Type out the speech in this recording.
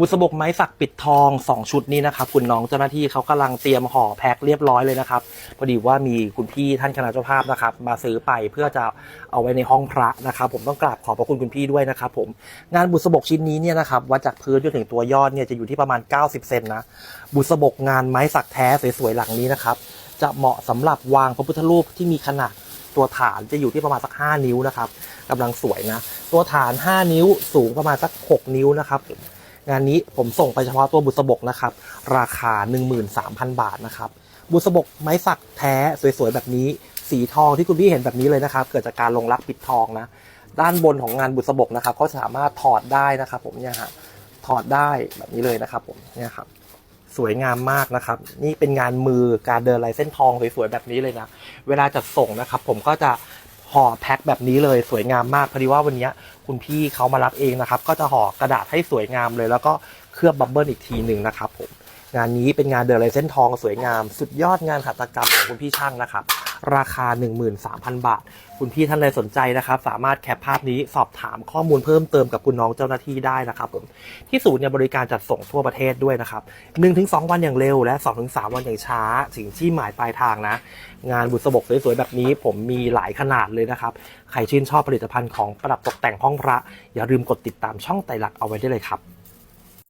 บุษบกไม้สักปิดทอง 2 ชุดนี้นะครับคุณน้องเจ้าหน้าที่เขากำลังเตรียมห่อแพ็คเรียบร้อยเลยนะครับพอดีว่ามีคุณพี่ท่านคณะเจ้าภาพนะครับ มาซื้อไปเพื่อจะเอาไว้ในห้องพระนะครับ ผมต้องกราบขอบพระคุณคุณพี่ด้วยนะครับผมงานบุษบกชิ้นนี้เนี่ยนะครับวัดจากพื้นจนถึงตัวยอดเนี่ยจะอยู่ที่ประมาณ 90 เซนนะบุษบกงานไม้สักแท้สวยๆหลังนี้นะครับจะเหมาะสำหรับวางพระพุทธรูปที่มีขนาดตัวฐานจะอยู่ที่ประมาณสัก 5 นิ้วนะครับกำลังสวยนะตัวฐาน 5 นิ้วสูงประมาณสัก 6 นิ้วนะครับ งานนี้ผมส่งไปเฉพาะตัวบุษบกนะครับ ราคา 13,000 บาทนะครับ บุษบกไม้สักแท้สวยๆ แบบนี้ สีทองที่คุณพี่เห็นแบบนี้เลยนะครับ เกิดจากการลงรักปิดทองนะ ด้านบนของงานบุษบกนะครับเขาสามารถถอดได้นะครับ ผมเนี่ยฮะ ถอดได้แบบนี้เลยนะครับ ผมเนี่ยครับ สวยงามมากนะครับ นี่เป็นงานมือการเดินลายเส้นทองสวยๆแบบนี้เลยนะ เวลาจัดส่งนะครับ ผมก็จะ ห่อแพ็คแบบนี้เลยสวยงามมากพอดีว่าวันนี้คุณพี่เขามารับเองนะครับ ก็จะห่อกระดาษให้สวยงามเลย แล้วก็เคลือบบับเบิลอีกทีหนึ่งนะครับผมงานนี้เป็นงานเดินลยเส้นทองสวยงาม สุดยอดงานหัตถกรรมของคุณพี่ช่างนะครับ ราคา 13,000 บาท คุณพี่ท่านใดสนใจนะครับ สามารถแคปภาพนี้สอบถามข้อมูลเพิ่มเติมกับคุณน้องเจ้าหน้าที่ได้นะครับผมที่ศูนย์เนี่ยบริการจัดส่งทั่วประเทศด้วยนะครับ 1-2 วันอย่างเร็ว และ 2-3 วันอย่างช้าถึงที่หมายปลายทางนะ งานบุษบกสวยๆแบบนี้ผมมีหลายขนาดเลยนะครับ ใครชื่นชอบผลิตภัณฑ์ของประดับตกแต่งห้องพระ อย่าลืมกดติดตามช่องไตรลักษณ์เอาไว้ได้เลยครับ